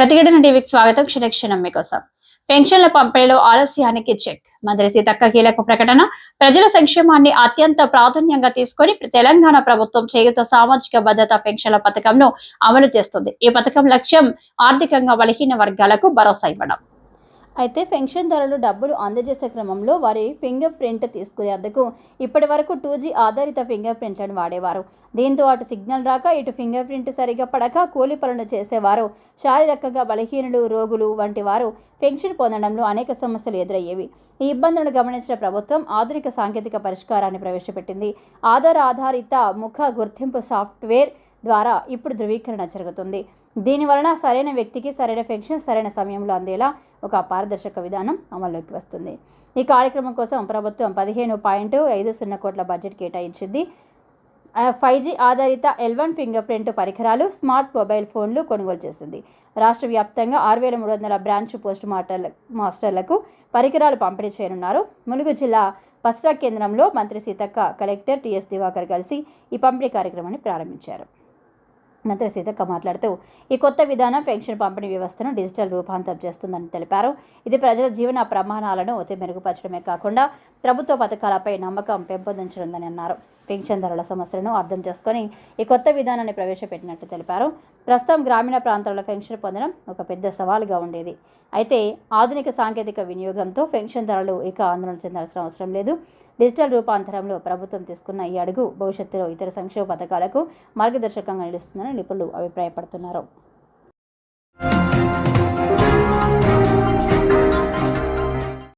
ప్రతిఘటన టీవీకి స్వాగతం. క్షణక్షణం మీకోసం. పెన్షన్ల పంపిణీలో ఆలస్యానికి చెక్. మంత్రి సీతక్క కీలక ప్రకటన. ప్రజల సంక్షేమాన్ని అత్యంత ప్రాధాన్యంగా తీసుకొని తెలంగాణ ప్రభుత్వం చేయుత సామాజిక భద్రత పెన్షన్ల పథకంను అమలు చేస్తుంది. ఈ పథకం లక్ష్యం ఆర్థికంగా బలహీన వర్గాలకు భరోసా ఇవ్వడం. అయితే పెన్షన్దారులు డబ్బులు అందజేసే క్రమంలో వారి ఫింగర్ ప్రింట్ తీసుకునేందుకు ఇప్పటి వరకు టూ జీ ఆధారిత ఫింగర్ ప్రింట్లను వాడేవారు. దీంతో అటు సిగ్నల్ రాక ఇటు ఫింగర్ ప్రింట్ సరిగా పడక కూలి పనులు చేసేవారు. శారీరకంగా బలహీనులు రోగులు వంటి వారు పెన్షన్ పొందడంలో అనేక సమస్యలు ఎదురయ్యేవి. ఈ ఇబ్బందులను గమనించిన ప్రభుత్వం ఆధునిక సాంకేతిక పరిష్కారాన్ని ప్రవేశపెట్టింది. ఆధార్ ఆధారిత ముఖ గుర్తింపు సాఫ్ట్వేర్ ద్వారా ఇప్పుడు ధృవీకరణ జరుగుతుంది. దీని వలన సరైన వ్యక్తికి సరైన పెన్షన్ సరైన సమయంలో అందేలా ఒక పారదర్శక విధానం అమల్లోకి వస్తుంది. ఈ కార్యక్రమం కోసం ప్రభుత్వం పదిహేను పాయింట్ ఐదు సున్నా కోట్ల బడ్జెట్ కేటాయించింది. ఫైవ్ జీ ఆధారిత ఎల్వన్ ఫింగర్ ప్రింట్ పరికరాలు స్మార్ట్ మొబైల్ ఫోన్లు కొనుగోలు చేసింది. రాష్ట్ర వ్యాప్తంగా ఆరు వేల మూడు వందల బ్రాంచ్ పోస్ట్ మాస్టర్ల మాస్టర్లకు పరికరాలు పంపిణీ చేయనున్నారు. ములుగు జిల్లా పస్రా కేంద్రంలో మంత్రి సీతక్క కలెక్టర్ టిఎస్ దివాకర్ కలిసి ఈ పంపిణీ కార్యక్రమాన్ని ప్రారంభించారు. మంత్రి సీతక్క మాట్లాడుతూ ఈ కొత్త విధానం పెన్షన్ పంపిణీ వ్యవస్థను డిజిటల్ రూపాంతరం చేస్తుందని తెలిపారు. ఇది ప్రజల జీవన ప్రమాణాలను ఒత్తి మెరుగుపరచడమే కాకుండా ప్రభుత్వ పథకాలపై నమ్మకం పెంపొందించనుందని అన్నారు. పెన్షన్దారుల సమస్యలను అర్థం చేసుకొని ఈ కొత్త విధానాన్ని ప్రవేశపెట్టినట్టు తెలిపారు. ప్రస్తుతం గ్రామీణ ప్రాంతాల్లో పెన్షన్ పొందడం ఒక పెద్ద సవాలుగా ఉండేది. అయితే ఆధునిక సాంకేతిక వినియోగంతో పెన్షన్దారులు ఇక ఆందోళన చెందాల్సిన అవసరం లేదు. డిజిటల్ రూపాంతరంలో ప్రభుత్వం తీసుకున్న ఈ అడుగు భవిష్యత్తులో ఇతర సంక్షేమ పథకాలకు మార్గదర్శకంగా నిలుస్తుందని నిపుణులు అభిప్రాయపడుతున్నారు.